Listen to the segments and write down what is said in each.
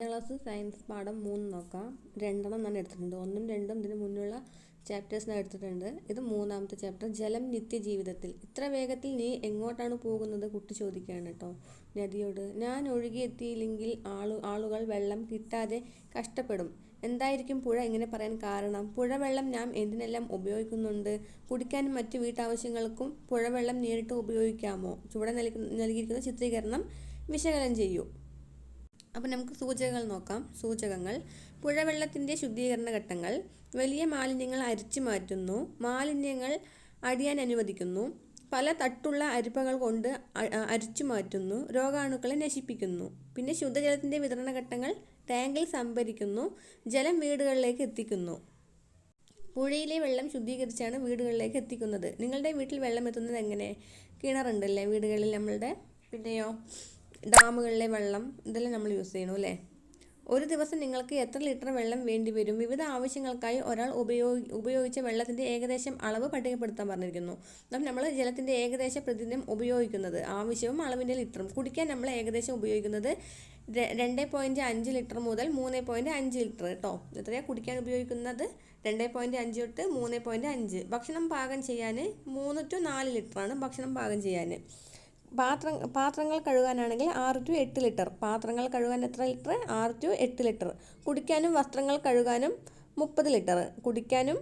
Class science പാഠം മൂന്ന് നോക്കാം. രണ്ടെണ്ണം ഞാൻ എടുത്തിട്ടുണ്ട്. ഒന്നും രണ്ടും ഇതിന് മുന്നുള്ള ചാപ്റ്റേഴ്സ് ഞാൻ എടുത്തിട്ടുണ്ട്. ഇത് മൂന്നാമത്തെ ചാപ്റ്റർ ജലം നിത്യജീവിതത്തിൽ. ഇത്ര വേഗത്തിൽ നീ എങ്ങോട്ടാണ് പോകുന്നത്? കുട്ടി ചോദിക്കുകയാണ് കേട്ടോ നദിയോട്. ഞാൻ ഒഴുകിയെത്തിയില്ലെങ്കിൽ ആളു ആളുകൾ വെള്ളം കിട്ടാതെ കഷ്ടപ്പെടും. എന്തായിരിക്കും പുഴ ഇങ്ങനെ പറയാൻ കാരണം? പുഴവെള്ളം നാം എന്തിനെല്ലാം ഉപയോഗിക്കുന്നുണ്ട്? കുടിക്കാനും മറ്റു വീട്ടാവശ്യങ്ങൾക്കും പുഴവെള്ളം നേരിട്ട് ഉപയോഗിക്കാമോ? ചുവടെ നൽകിയിരിക്കുന്ന ചിത്രീകരണം വിശകലനം ചെയ്യൂ. അപ്പോൾ നമുക്ക് സൂചകങ്ങൾ നോക്കാം. സൂചകങ്ങൾ. പുഴവെള്ളത്തിന്റെ ശുദ്ധീകരണ ഘട്ടങ്ങൾ. വലിയ മാലിന്യങ്ങൾ അരിച്ചു മാറ്റുന്നു. മാലിന്യങ്ങൾ അടിയാൻ അനുവദിക്കുന്നു. പല തട്ടുള്ള അരിപ്പകൾ കൊണ്ട് അരിച്ചു മാറ്റുന്നു. രോഗാണുക്കളെ നശിപ്പിക്കുന്നു. പിന്നെ ശുദ്ധജലത്തിന്റെ വിതരണ ഘട്ടങ്ങൾ ടാങ്കിൽ സംഭരിക്കുന്നു. ജലം വീടുകളിലേക്ക് എത്തിക്കുന്നു. പുഴയിലെ വെള്ളം ശുദ്ധീകരിച്ചാണ് വീടുകളിലേക്ക് എത്തിക്കുന്നത്. നിങ്ങളുടെ വീട്ടിൽ വെള്ളം എത്തുന്നത് എങ്ങനെ? കിണറുണ്ടല്ലേ വീടുകളിൽ നമ്മളുടെ? പിന്നെയോ? ഡാമുകളിലെ വെള്ളം ഇതെല്ലാം നമ്മൾ യൂസ് ചെയ്യണു അല്ലേ? ഒരു ദിവസം നിങ്ങൾക്ക് എത്ര ലിറ്റർ വെള്ളം വേണ്ടി വരും? വിവിധ ആവശ്യങ്ങൾക്കായി ഒരാൾ ഉപയോഗി ഉപയോഗിച്ച വെള്ളത്തിന്റെ ഏകദേശം അളവ് പട്ടികപ്പെടുത്താൻ പറഞ്ഞിരിക്കുന്നു. അപ്പം നമ്മൾ ജലത്തിന്റെ ഏകദേശ പ്രതിദിനം ഉപയോഗിക്കുന്നത് ആവശ്യവും അളവിന്റെ ലിറ്ററും. കുടിക്കാൻ നമ്മൾ ഏകദേശം ഉപയോഗിക്കുന്നത് രണ്ട് പോയിന്റ് അഞ്ച് ലിറ്റർ മുതൽ മൂന്ന് പോയിന്റ് അഞ്ച് ലിറ്റർ കേട്ടോ എത്രയാണ് കുടിക്കാൻ ഉപയോഗിക്കുന്നത്? രണ്ട് പോയിന്റ് അഞ്ച് തൊട്ട് മൂന്ന് പോയിന്റ് അഞ്ച്. ഭക്ഷണം പാകം ചെയ്യാൻ മൂന്ന് ടു നാല് ലിറ്ററാണ് ഭക്ഷണം പാകം ചെയ്യാൻ. പാത്രം പാത്രങ്ങൾ കഴുകാനാണെങ്കിൽ ആറ് ടു എട്ട് ലിറ്റർ. പാത്രങ്ങൾ കഴുകാൻ എത്ര ലിറ്റർ? ആറ് ടു എട്ട് ലിറ്റർ. കുടിക്കാനും വസ്ത്രങ്ങൾ കഴുകാനും മുപ്പത് ലിറ്റർ. കുടിക്കാനും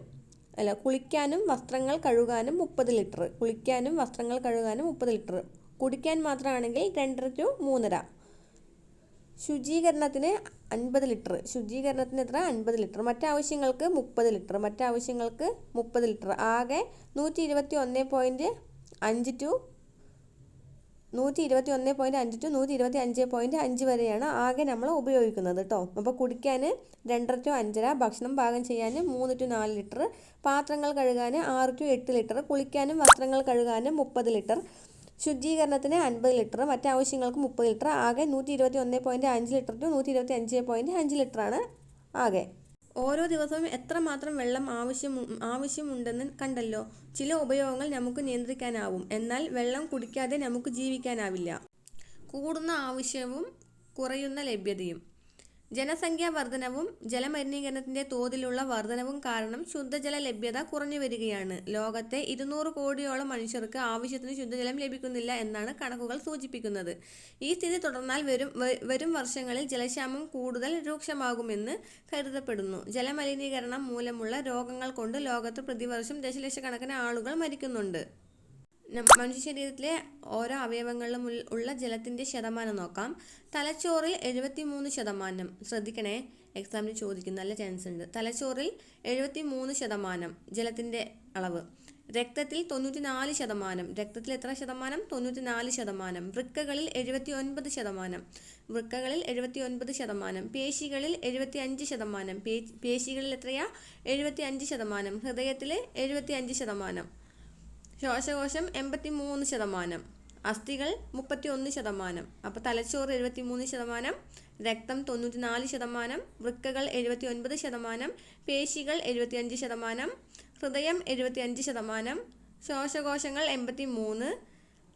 അല്ല കുളിക്കാനും വസ്ത്രങ്ങൾ കഴുകാനും മുപ്പത് ലിറ്റർ. കുളിക്കാനും വസ്ത്രങ്ങൾ കഴുകാനും മുപ്പത് ലിറ്റർ. കുടിക്കാൻ മാത്രമാണെങ്കിൽ രണ്ടര ടു മൂന്നര. ശുചീകരണത്തിന് അൻപത് ലിറ്റർ. ശുചീകരണത്തിന് എത്ര? അൻപത് ലിറ്റർ. മറ്റാവശ്യങ്ങൾക്ക് മുപ്പത് ലിറ്റർ. മറ്റാവശ്യങ്ങൾക്ക് മുപ്പത് ലിറ്റർ. ആകെ നൂറ്റി ഇരുപത്തി ഒന്ന് പോയിന്റ് അഞ്ച് ടു നൂറ്റി ഇരുപത്തി ഒന്ന് പോയിന്റ് അഞ്ച് ടു നൂറ്റി ഇരുപത്തി അഞ്ച് പോയിന്റ് അഞ്ച് വരെയാണ് ആകെ നമ്മൾ ഉപയോഗിക്കുന്നത് കേട്ടോ അപ്പോൾ കുടിക്കാൻ രണ്ടര ടു അഞ്ചര ഭക്ഷണം പാകം ചെയ്യാൻ മൂന്ന് ടു നാല് ലിറ്റർ പാത്രങ്ങൾ കഴുകാൻ ആറ് ടു എട്ട് ലിറ്റർ കുളിക്കാനും വസ്ത്രങ്ങൾ കഴുകാനും മുപ്പത് ലിറ്റർ ശുചീകരണത്തിന് അൻപത് ലിറ്റർ മറ്റാവശ്യങ്ങൾക്ക് മുപ്പത് ലിറ്റർ ആകെ നൂറ്റി ഇരുപത്തി ഒന്ന് പോയിന്റ് അഞ്ച് ലിറ്റർ ടു നൂറ്റി ഇരുപത്തി അഞ്ച് പോയിന്റ് അഞ്ച് ലിറ്ററാണ് ആകെ. ഓരോ ദിവസവും എത്രമാത്രം വെള്ളം ആവശ്യം ആവശ്യമുണ്ടെന്ന് കണ്ടല്ലോ. ചില ഉപയോഗങ്ങൾ നമുക്ക് നിയന്ത്രിക്കാനാവും. എന്നാൽ വെള്ളം കുടിക്കാതെ നമുക്ക് ജീവിക്കാനാവില്ല. കൂടുന്ന ആവശ്യവും കുറയുന്ന ലഭ്യതയും. ജനസംഖ്യാ വർധനവും ജലമലിനീകരണത്തിന്റെ തോതിലുള്ള വർധനവും കാരണം ശുദ്ധജല ലഭ്യത കുറഞ്ഞു വരികയാണ്. ലോകത്തെ ഇരുന്നൂറ് കോടിയോളം മനുഷ്യർക്ക് ആവശ്യത്തിന് ശുദ്ധജലം ലഭിക്കുന്നില്ല എന്നാണ് കണക്കുകൾ സൂചിപ്പിക്കുന്നത്. ഈ സ്ഥിതി തുടർന്നാൽ വരും വരും വർഷങ്ങളിൽ ജലക്ഷാമം കൂടുതൽ രൂക്ഷമാകുമെന്ന് കരുതപ്പെടുന്നു. ജലമലിനീകരണം മൂലമുള്ള രോഗങ്ങൾ കൊണ്ട് ലോകത്ത് പ്രതിവർഷം ദശലക്ഷക്കണക്കിന് ആളുകൾ മരിക്കുന്നുണ്ട്. മനുഷ്യ ശരീരത്തിലെ ഓരോ അവയവങ്ങളിലും ഉള്ള ജലത്തിന്റെ ശതമാനം നോക്കാം. തലച്ചോറിൽ എഴുപത്തി മൂന്ന് ശതമാനം. ശ്രദ്ധിക്കണേ എക്സാമിന് ചോദിക്കുന്ന നല്ല ചാൻസ് ഉണ്ട്. തലച്ചോറിൽ എഴുപത്തി മൂന്ന് ശതമാനം ജലത്തിന്റെ അളവ്. രക്തത്തിൽ തൊണ്ണൂറ്റി നാല് ശതമാനം. രക്തത്തിൽ എത്ര ശതമാനം? തൊണ്ണൂറ്റി നാല് ശതമാനം. വൃക്കകളിൽ എഴുപത്തി ഒൻപത് ശതമാനം. വൃക്കകളിൽ എഴുപത്തി ഒൻപത് ശതമാനം. പേശികളിൽ എഴുപത്തി അഞ്ച് ശതമാനം പേശികളിൽ എത്രയാ? എഴുപത്തി അഞ്ച് ശതമാനം. ഹൃദയത്തിൽ എഴുപത്തി അഞ്ച് ശതമാനം. ശ്വാസകോശം എൺപത്തി മൂന്ന് ശതമാനം അസ്ഥികൾ മുപ്പത്തി ഒന്ന് ശതമാനം അപ്പോൾ തലച്ചോറ് എഴുപത്തി മൂന്ന് ശതമാനം രക്തം തൊണ്ണൂറ്റി നാല് ശതമാനം വൃക്കകൾ എഴുപത്തി ഒൻപത് ശതമാനം പേശികൾ എഴുപത്തി അഞ്ച് ശതമാനം ഹൃദയം എഴുപത്തി അഞ്ച് ശതമാനം ശ്വാസകോശങ്ങൾ എൺപത്തി മൂന്ന്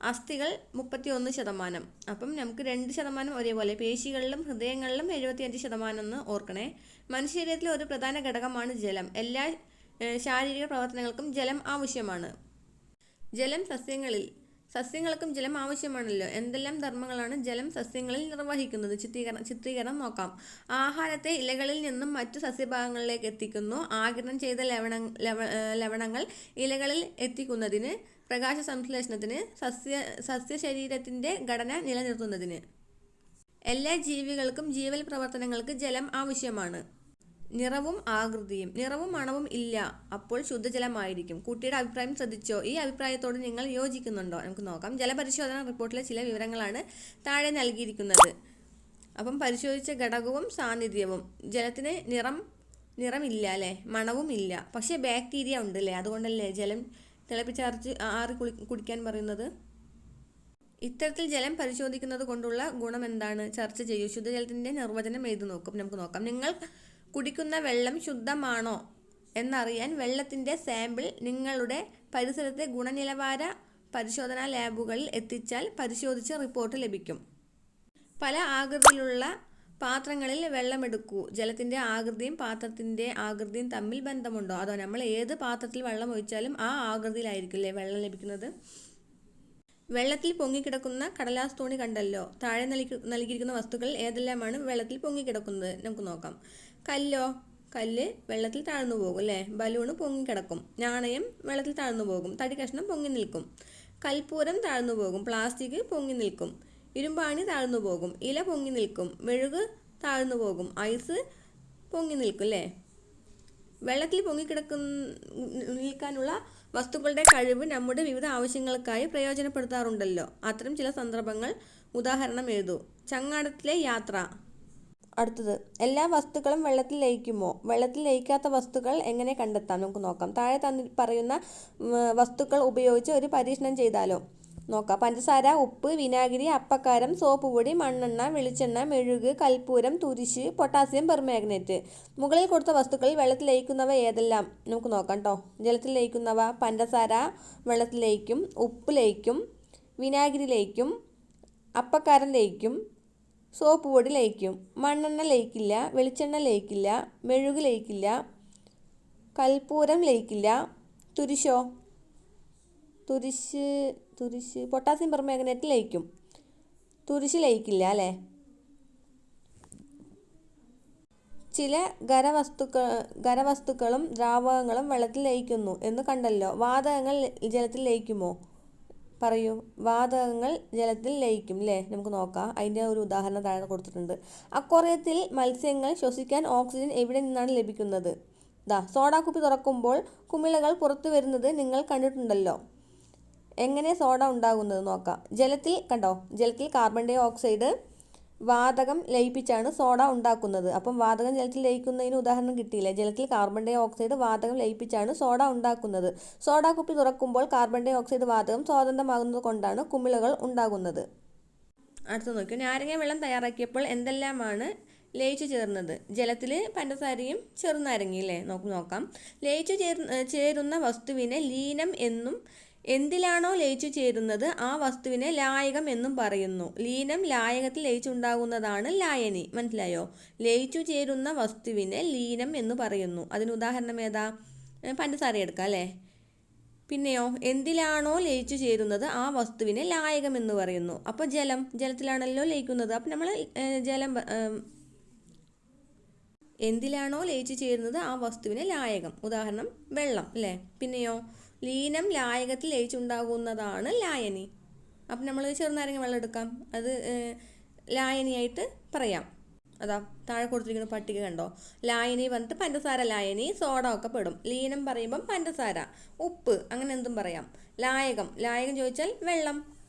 അസ്ഥികൾ മുപ്പത്തി ഒന്ന് ശതമാനം. അപ്പം നമുക്ക് രണ്ട് ശതമാനം ഒരേപോലെ പേശികളിലും ഹൃദയങ്ങളിലും എഴുപത്തി അഞ്ച് ശതമാനം എന്ന് ഓർക്കണേ. മനുഷ്യ ശരീരത്തിലെ ഒരു പ്രധാന ഘടകമാണ് ജലം. എല്ലാ ശാരീരിക പ്രവർത്തനങ്ങൾക്കും ജലം ആവശ്യമാണ്. ജലം സസ്യങ്ങളിൽ സസ്യങ്ങൾക്കും ജലം ആവശ്യമാണല്ലോ. എന്തെല്ലാം ധർമ്മങ്ങളാണ് ജലം സസ്യങ്ങളിൽ നിർവഹിക്കുന്നത്? ചിത്രീകരണം ചിത്രീകരണം നോക്കാം. ആഹാരത്തെ ഇലകളിൽ നിന്നും മറ്റു സസ്യഭാഗങ്ങളിലേക്ക് എത്തിക്കുന്നു. ആകിരണം ചെയ്ത ലവണ ലവണങ്ങൾ ഇലകളിൽ എത്തിക്കുന്നതിന് പ്രകാശ സംശ്ലേഷണത്തിന് സസ്യ സസ്യശരീരത്തിന്റെ ഘടന നിലനിർത്തുന്നതിന്. എല്ലാ ജീവികൾക്കും ജീവൽ പ്രവർത്തനങ്ങൾക്ക് ജലം ആവശ്യമാണ്. നിറവും ആകൃതിയും നിറവും മണവും ഇല്ല അപ്പോൾ ശുദ്ധജലമായിരിക്കും. കുട്ടിയുടെ അഭിപ്രായം ശ്രദ്ധിച്ചോ? ഈ അഭിപ്രായത്തോട് നിങ്ങൾ യോജിക്കുന്നുണ്ടോ? നമുക്ക് നോക്കാം. ജലപരിശോധന റിപ്പോർട്ടിലെ ചില വിവരങ്ങളാണ് താഴെ നൽകിയിരിക്കുന്നത്. അപ്പം പരിശോധിച്ച ഘടകവും സാന്നിധ്യവും. ജലത്തിന് നിറം നിറമില്ല അല്ലേ? മണവും ഇല്ല. പക്ഷേ ബാക്ടീരിയ ഉണ്ടല്ലേ? അതുകൊണ്ടല്ലേ ജലം തിളപ്പിച്ചാർച്ച് ആറി കുളി കുടിക്കാൻ പറയുന്നത്? ഇത്തരത്തിൽ ജലം പരിശോധിക്കുന്നത് കൊണ്ടുള്ള ഗുണം എന്താണ്? ചർച്ച ചെയ്യൂ. ശുദ്ധജലത്തിന്റെ നിർവചനം എഴുതി നോക്കും. നമുക്ക് നോക്കാം. നിങ്ങൾ കുടിക്കുന്ന വെള്ളം ശുദ്ധമാണോ എന്നറിയാൻ വെള്ളത്തിന്റെ സാമ്പിൾ നിങ്ങളുടെ പരിസരത്തെ ഗുണനിലവാര പരിശോധനാ ലാബുകളിൽ എത്തിച്ചാൽ പരിശോധിച്ച് റിപ്പോർട്ട് ലഭിക്കും. പല ആകൃതിയിലുള്ള പാത്രങ്ങളിൽ വെള്ളമെടുക്കൂ. ജലത്തിന്റെ ആകൃതിയും പാത്രത്തിന്റെ ആകൃതിയും തമ്മിൽ ബന്ധമുണ്ടോ? അതോ നമ്മൾ ഏത് പാത്രത്തിൽ വെള്ളം ഒഴിച്ചാലും ആ ആകൃതിയിലായിരിക്കില്ലേ വെള്ളം ലഭിക്കുന്നത്? വെള്ളത്തിൽ പൊങ്ങിക്കിടക്കുന്ന കടലാസ് തോണി കണ്ടല്ലോ. താഴെ നൽകി നൽകിയിരിക്കുന്ന വസ്തുക്കൾ ഏതെല്ലാമാണ് വെള്ളത്തിൽ പൊങ്ങിക്കിടക്കുന്നത്? നമുക്ക് നോക്കാം. കല്ലോ. കല്ല് വെള്ളത്തിൽ താഴ്ന്നു പോകും അല്ലേ? ബലൂണ് പൊങ്ങിക്കിടക്കും നാണയം വെള്ളത്തിൽ താഴ്ന്നു പോകും തടി കഷ്ണം പൊങ്ങി നിൽക്കും. കൽപ്പൂരം താഴ്ന്നു പോകും പ്ലാസ്റ്റിക് പൊങ്ങി നിൽക്കും. ഇരുമ്പാണി താഴ്ന്നു പോകും ഇല പൊങ്ങി നിൽക്കും. മെഴുക് താഴ്ന്നു പോകും ഐസ് പൊങ്ങി നിൽക്കും അല്ലേ? വെള്ളത്തിൽ പൊങ്ങിക്കിടക്കുന്ന നിൽക്കാനുള്ള വസ്തുക്കളുടെ കഴിവ് നമ്മുടെ വിവിധ ആവശ്യങ്ങൾക്കായി പ്രയോജനപ്പെടുത്താറുണ്ടല്ലോ. അത്തരം ചില സന്ദർഭങ്ങൾ ഉദാഹരണം എഴുതൂ. ചങ്ങാടത്തിലെ യാത്ര. അടുത്തത്. എല്ലാ വസ്തുക്കളും വെള്ളത്തിൽ ലയിക്കുമോ? വെള്ളത്തിൽ ലയിക്കാത്ത വസ്തുക്കൾ എങ്ങനെ കണ്ടെത്താം? നമുക്ക് നോക്കാം. താഴെ തന്നി പറയുന്ന വസ്തുക്കൾ ഉപയോഗിച്ച് ഒരു പരീക്ഷണം ചെയ്താലോ? നോക്കാം. പഞ്ചസാര ഉപ്പ് വിനാഗിരി അപ്പക്കാരം സോപ്പ് പൊടി മണ്ണെണ്ണ വെളിച്ചെണ്ണ മെഴുക് കൽപ്പൂരം തുരിശ് പൊട്ടാസ്യം പെർമാഗ്നേറ്റ്. മുകളിൽ കൊടുത്ത വസ്തുക്കളിൽ വെള്ളത്തിൽ ലയിക്കുന്നവ ഏതെല്ലാം? നമുക്ക് നോക്കാം കേട്ടോ ജലത്തിൽ ലയിക്കുന്നവ പഞ്ചസാര വെള്ളത്തിൽ ലയിക്കും ഉപ്പ് ലയിക്കും വിനാഗിരി ലയിക്കും അപ്പക്കാരം ലയിക്കും സോപ്പ് പൊടി ലയിക്കും. മണ്ണെണ്ണ ലയിക്കില്ല വെളിച്ചെണ്ണ ലയിക്കില്ല മെഴുക് ലയിക്കില്ല കൽപ്പൂരം ലയിക്കില്ല. തുരിശോ? തുരിശ് തുരിശ് പൊട്ടാസ്യം പെർമാഗ്നേറ്റ് ലയിക്കും. തുരിശ് ലയിക്കില്ല അല്ലേ? ചില ഖരവസ്തുക്ക ഖരവസ്തുക്കളും ദ്രാവകങ്ങളും വെള്ളത്തിൽ ലയിക്കുന്നു എന്ന് കണ്ടല്ലോ. വാതകങ്ങൾ ജലത്തിൽ ലയിക്കുമോ? പറയൂ. വാതകങ്ങൾ ജലത്തിൽ ലയിക്കും അല്ലേ നമുക്ക് നോക്കാം. അതിന്റെ ഒരു ഉദാഹരണം താഴെ കൊടുത്തിട്ടുണ്ട്. അക്വറിയത്തിൽ മത്സ്യങ്ങൾ ശ്വസിക്കാൻ ഓക്സിജൻ എവിടെ നിന്നാണ് ലഭിക്കുന്നത്? ദാ സോഡാ കുപ്പി തുറക്കുമ്പോൾ കുമിളകൾ പുറത്തു വരുന്നത് നിങ്ങൾ കണ്ടിട്ടുണ്ടല്ലോ. എങ്ങനെ സോഡ ഉണ്ടാകുന്നത് നോക്കാം. ജലത്തിൽ കണ്ടോ? ജലത്തിൽ കാർബൺ ഡൈ ഓക്സൈഡ് വാതകം ലയിപ്പിച്ചാണ് സോഡ ഉണ്ടാക്കുന്നത്. അപ്പം വാതകം ജലത്തിൽ ലയിക്കുന്നതിന് ഉദാഹരണം കിട്ടിയില്ലേ? ജലത്തിൽ കാർബൺ ഡൈ ഓക്സൈഡ് വാതകം ലയിപ്പിച്ചാണ് സോഡ ഉണ്ടാക്കുന്നത്. സോഡ കുപ്പി തുറക്കുമ്പോൾ കാർബൺ ഡൈ ഓക്സൈഡ് വാതകം സ്വതന്ത്രമാകുന്നത് കൊണ്ടാണ് കുമിളകൾ ഉണ്ടാകുന്നത്. അടുത്ത നോക്കൂ നാരങ്ങ വെള്ളം തയ്യാറാക്കിയപ്പോൾ എന്തെല്ലാമാണ് ലയിച്ചു ചേർന്നത്? ജലത്തിൽ പഞ്ചസാരയും ചെറുനാരങ്ങയും അല്ലേ നോക്കാം ലയിച്ചു ചേർ ചേരുന്ന വസ്തുവിനെ ലീനം എന്നും എന്തിലാണോ ലയിച്ചു ചേരുന്നത് ആ വസ്തുവിനെ ലായകം എന്നും പറയുന്നു. ലീനം ലായകത്തിൽ ലയിച്ചുണ്ടാകുന്നതാണ് ലായനി. മനസ്സിലായോ? ലയിച്ചു ചേരുന്ന വസ്തുവിനെ ലീനം എന്ന് പറയുന്നു. അതിന് ഉദാഹരണം ഏതാ? പഞ്ചസാര എടുക്കാം അല്ലേ? പിന്നെയോ എന്തിലാണോ ലയിച്ചു ചേരുന്നത് ആ വസ്തുവിനെ ലായകം എന്ന് പറയുന്നു. അപ്പോൾ ജലം ജലത്തിലാണല്ലോ ലയിക്കുന്നത്. അപ്പം നമ്മൾ ജലം എന്തിലാണോ ലയിച്ചു ചേരുന്നത് ആ വസ്തുവിനെ ലായകം. ഉദാഹരണം വെള്ളം അല്ലേ? പിന്നെയോ ലീനം ലായകത്തിൽ ലയിച്ചുണ്ടാകുന്നതാണ് ലായനി. അപ്പം നമ്മൾ ചെറുനാരങ്ങ വെള്ളം എടുക്കാം. അത് ലായനിയായിട്ട് പറയാം. അതാ താഴെ കൊടുത്തിരിക്കുന്ന പട്ടിക കണ്ടോ? ലായനി വന്നിട്ട് പഞ്ചസാര ലായനി സോഡ ഒക്കെ പെടും. ലീനം പറയുമ്പം പഞ്ചസാര ഉപ്പ് അങ്ങനെ എന്തും പറയാം. ലായകം ലായകം ചോദിച്ചാൽ വെള്ളം.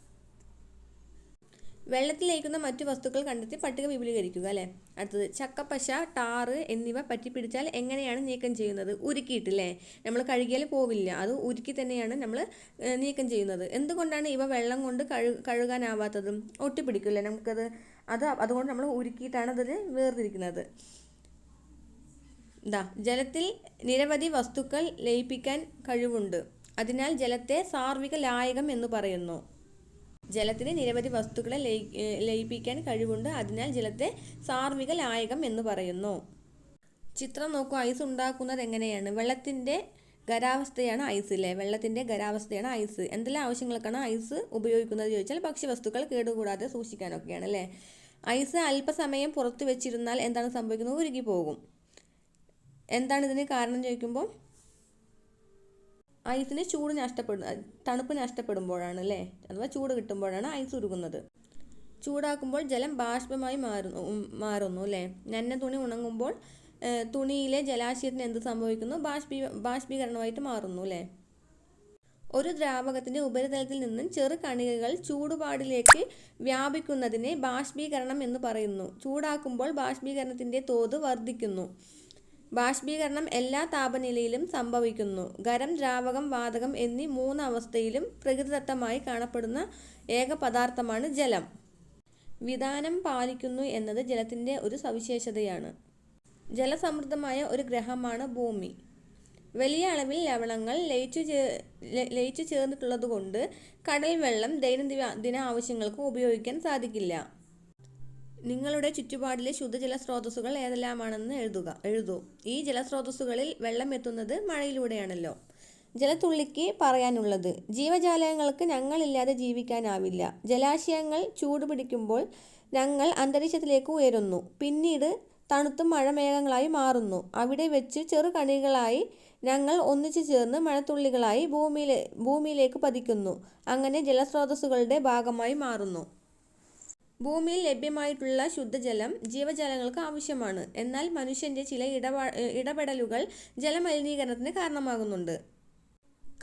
വെള്ളത്തിൽ ലയിക്കുന്ന മറ്റു വസ്തുക്കൾ കണ്ടെത്തി പട്ടിക വിപുലീകരിക്കുക അല്ലേ? അടുത്തത് ചക്കപ്പശ ടാറ് എന്നിവ പറ്റിപ്പിടിച്ചാൽ എങ്ങനെയാണ് നീക്കം ചെയ്യുന്നത്? ഉരുക്കിയിട്ടില്ലേ? നമ്മൾ കഴുകിയാൽ പോവില്ല. അത് ഉരുക്കി തന്നെയാണ് നമ്മൾ നീക്കം ചെയ്യുന്നത്. എന്തുകൊണ്ടാണ് ഇവ വെള്ളം കൊണ്ട് കഴു കഴുകാനാവാത്തതും? ഒട്ടിപ്പിടിക്കില്ലേ നമുക്കത്? അത് അതുകൊണ്ട് നമ്മൾ ഉരുക്കിയിട്ടാണ് അതിൽ വേർതിരിക്കുന്നത്. ദാ ജലത്തിൽ നിരവധി വസ്തുക്കൾ ലയിപ്പിക്കാൻ കഴിവുണ്ട്. അതിനാൽ ജലത്തെ സാർവിക ലായകം എന്ന് പറയുന്നു. ജലത്തിന് നിരവധി വസ്തുക്കളെ ലയി ലയിപ്പിക്കാൻ കഴിവുണ്ട്. അതിനാൽ ജലത്തെ സാർവിക ലായകം എന്ന് പറയുന്നു. ചിത്രം നോക്കൂ. ഐസ് ഉണ്ടാക്കുന്നത് എങ്ങനെയാണ്? വെള്ളത്തിന്റെ ഖരാവസ്ഥയാണ് അല്ലേ വെള്ളത്തിന്റെ ഖരാവസ്ഥയാണ് ഐസ്. എന്തെല്ലാം ആവശ്യങ്ങൾക്കാണ് ഐസ് ഉപയോഗിക്കുന്നത് ചോദിച്ചാൽ ഭക്ഷ്യവസ്തുക്കൾ കേടുകൂടാതെ സൂക്ഷിക്കാനൊക്കെയാണ് അല്ലേ ഐസ് അല്പസമയം പുറത്തു വെച്ചിരുന്നാൽ എന്താണ് സംഭവിക്കുന്നത്? ഉരുകി പോകും എന്താണ് ഇതിന് കാരണം ചോദിക്കുമ്പോൾ ഐസിന് ചൂട് നഷ്ടപ്പെടുന്ന തണുപ്പ് നഷ്ടപ്പെടുമ്പോഴാണ് അല്ലേ അഥവാ ചൂട് കിട്ടുമ്പോഴാണ് ഐസ് ഉരുകുന്നത്. ചൂടാക്കുമ്പോൾ ജലം ബാഷ്പമായി മാറുന്നു മാറുന്നു അല്ലേ നന്ന തുണി ഉണങ്ങുമ്പോൾ തുണിയിലെ ജലാശയത്തിന് എന്ത് സംഭവിക്കുന്നു? ബാഷ്പീ ബാഷ്പീകരണമായിട്ട് മാറുന്നു അല്ലേ ഒരു ദ്രാവകത്തിന്റെ ഉപരിതലത്തിൽ നിന്നും ചെറു കണികകൾ ചൂടുപാടിലേക്ക് വ്യാപിക്കുന്നതിനെ ബാഷ്പീകരണം എന്ന് പറയുന്നു. ചൂടാക്കുമ്പോൾ ബാഷ്പീകരണത്തിന്റെ തോത് വർദ്ധിക്കുന്നു. ബാഷ്പീകരണം എല്ലാ താപനിലയിലും സംഭവിക്കുന്നു. ഖരം ദ്രാവകം വാതകം എന്നീ മൂന്ന് അവസ്ഥയിലും പ്രകൃതിദത്തമായി കാണപ്പെടുന്ന ഏക പദാർത്ഥമാണ് ജലം. വിധാനം പാലിക്കുന്നു എന്നത് ജലത്തിന്റെ ഒരു സവിശേഷതയാണ്. ജലസമൃദ്ധമായ ഒരു ഗ്രഹമാണ് ഭൂമി. വലിയ അളവിൽ ലവണങ്ങൾ ലയിച്ചു ചേ ലയിച്ചു ലയിച്ചു ചേർന്നിട്ടുള്ളതുകൊണ്ട് കടൽ വെള്ളം ദൈനംദിന ദിന ആവശ്യങ്ങൾക്ക് ഉപയോഗിക്കാൻ സാധിക്കില്ല. നിങ്ങളുടെ ചുറ്റുപാടിലെ ശുദ്ധജല സ്രോതസ്സുകൾ ഏതെല്ലാമാണെന്ന് എഴുതുക. എഴുതൂ. ഈ ജലസ്രോതസ്സുകളിൽ വെള്ളം എത്തുന്നത് മഴയിലൂടെയാണല്ലോ. ജലത്തുള്ളിക്ക് പറയാനുള്ളത് ജീവജാലങ്ങൾക്ക് ഞങ്ങളില്ലാതെ ജീവിക്കാനാവില്ല. ജലാശയങ്ങൾ ചൂടുപിടിക്കുമ്പോൾ ഞങ്ങൾ അന്തരീക്ഷത്തിലേക്ക് ഉയരുന്നു. പിന്നീട് തണുത്തും മഴമേഘങ്ങളായി മാറുന്നു. അവിടെ വെച്ച് ചെറുകണികളായി ഞങ്ങൾ ഒന്നിച്ചു ചേർന്ന് മഴത്തുള്ളികളായി ഭൂമിയിലെ ഭൂമിയിലേക്ക് പതിക്കുന്നു. അങ്ങനെ ജലസ്രോതസ്സുകളുടെ ഭാഗമായി മാറുന്നു. ഭൂമിയിൽ ലഭ്യമായിട്ടുള്ള ശുദ്ധജലം ജീവജാലങ്ങൾക്ക് ആവശ്യമാണ്. എന്നാൽ മനുഷ്യന്റെ ചില ഇടപാ ഇടപെടലുകൾ ജലമലിനീകരണത്തിന് കാരണമാകുന്നുണ്ട്.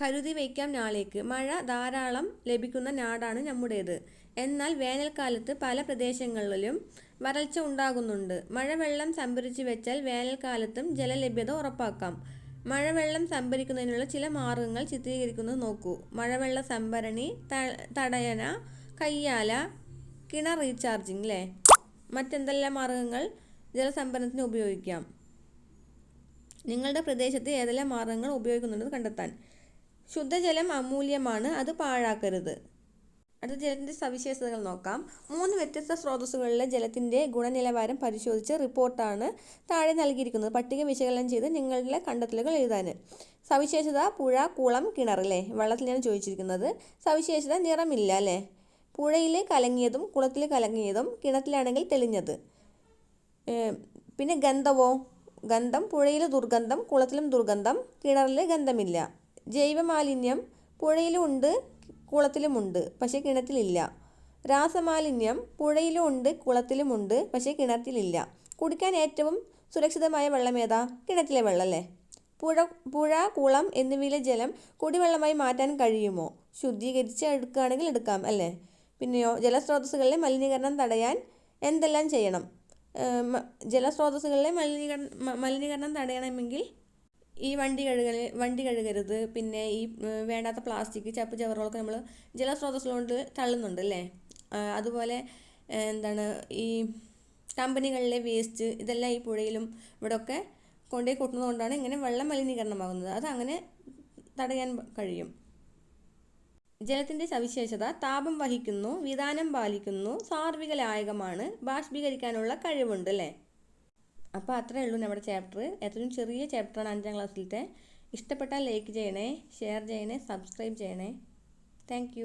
കരുതി വയ്ക്കാം നാളേക്ക്. മഴ ധാരാളം ലഭിക്കുന്ന നാടാണ് നമ്മുടേത്. എന്നാൽ വേനൽക്കാലത്ത് പല പ്രദേശങ്ങളിലും വരൾച്ച ഉണ്ടാകുന്നുണ്ട്. മഴവെള്ളം സംഭരിച്ചു വെച്ചാൽ വേനൽക്കാലത്തും ജലലഭ്യത ഉറപ്പാക്കാം. മഴവെള്ളം സംഭരിക്കുന്നതിനുള്ള ചില മാർഗങ്ങൾ ചിത്രീകരിക്കുന്നത് നോക്കൂ. മഴവെള്ള സംഭരണി തടയന കയ്യാല കിണർ റീചാർജിങ് അല്ലേ മറ്റെന്തെല്ലാം മാർഗങ്ങൾ ജലസംഭരണത്തിന് ഉപയോഗിക്കാം? നിങ്ങളുടെ പ്രദേശത്ത് ഏതെല്ലാം മാർഗങ്ങൾ ഉപയോഗിക്കുന്നുണ്ടെന്ന് കണ്ടെത്താൻ. ശുദ്ധജലം അമൂല്യമാണ് അത് പാഴാക്കരുത്. അടുത്ത ജലത്തിന്റെ സവിശേഷതകൾ നോക്കാം. മൂന്ന് വ്യത്യസ്ത സ്രോതസ്സുകളിലെ ജലത്തിന്റെ ഗുണനിലവാരം പരിശോധിച്ച് റിപ്പോർട്ടാണ് താഴെ നൽകിയിരിക്കുന്നത്. പട്ടിക വിശകലനം ചെയ്ത് നിങ്ങളുടെ കണ്ടെത്തലുകൾ എഴുതാൻ. സവിശേഷത പുഴ കുളം കിണർ അല്ലേ ഞാൻ ചോദിച്ചിരിക്കുന്നത്. സവിശേഷത നിറമില്ല അല്ലേ പുഴയിൽ കലങ്ങിയതും കുളത്തിൽ കലങ്ങിയതും കിണറ്റിലാണെങ്കിൽ തെളിഞ്ഞത്. പിന്നെ ഗന്ധവോ? ഗന്ധം പുഴയിൽ ദുർഗന്ധം കുളത്തിലും ദുർഗന്ധം കിണറിൽ ഗന്ധമില്ല. ജൈവമാലിന്യം പുഴയിലും ഉണ്ട് കുളത്തിലുമുണ്ട് പക്ഷേ കിണറ്റിലില്ല. രാസമാലിന്യം പുഴയിലും ഉണ്ട് കുളത്തിലുമുണ്ട് പക്ഷേ കിണറ്റിലില്ല. കുടിക്കാൻ ഏറ്റവും സുരക്ഷിതമായ വെള്ളം ഏതാ? കിണറ്റിലെ വെള്ളമല്ലേ പുഴ പുഴ കുളം എന്നിവയിലെ ജലം കുടിവെള്ളമായി മാറ്റാൻ കഴിയുമോ? ശുദ്ധീകരിച്ച് എടുക്കുകയാണെങ്കിൽ എടുക്കാം അല്ലേ? പിന്നെയോ ജലസ്രോതസ്സുകളിലെ മലിനീകരണം തടയാൻ എന്തെല്ലാം ചെയ്യണം? ജലസ്രോതസ്സുകളിലെ മലിനീകരണം മലിനീകരണം തടയണമെങ്കിൽ ഈ വണ്ടി കഴുകൽ വണ്ടി കഴുകരുത്. പിന്നെ ഈ വേണ്ടാത്ത പ്ലാസ്റ്റിക് ചപ്പ് ചവറുകളൊക്കെ നമ്മൾ ജലസ്രോതസ്സുകൊണ്ട് തള്ളുന്നുണ്ട് അല്ലേ? അതുപോലെ എന്താണ് ഈ കമ്പനികളിലെ വേസ്റ്റ് ഇതെല്ലാം ഈ പുഴയിലും ഇവിടെയൊക്കെ കൊണ്ടുപോയി കൊട്ടുന്നതുകൊണ്ടാണ് ഇങ്ങനെ വെള്ളം മലിനീകരണമാകുന്നത്. അത് അങ്ങനെ തടയാൻ കഴിയും. ജലത്തിന്റെ സവിശേഷത താപം വഹിക്കുന്നു വിധാനം പാലിക്കുന്നു സാർവിക ലായകമാണ് ബാഷ്പീകരിക്കാനുള്ള കഴിവുണ്ട് അല്ലേ? അപ്പോൾ അത്രയേ ഉള്ളൂ നമ്മുടെ ചാപ്റ്റർ ഏറ്റവും ചെറിയ ചാപ്റ്ററാണ് അഞ്ചാം ക്ലാസ്സിലത്തെ. ഇഷ്ടപ്പെട്ടാൽ ലൈക്ക് ചെയ്യണേ ഷെയർ ചെയ്യണേ സബ്സ്ക്രൈബ് ചെയ്യണേ. താങ്ക്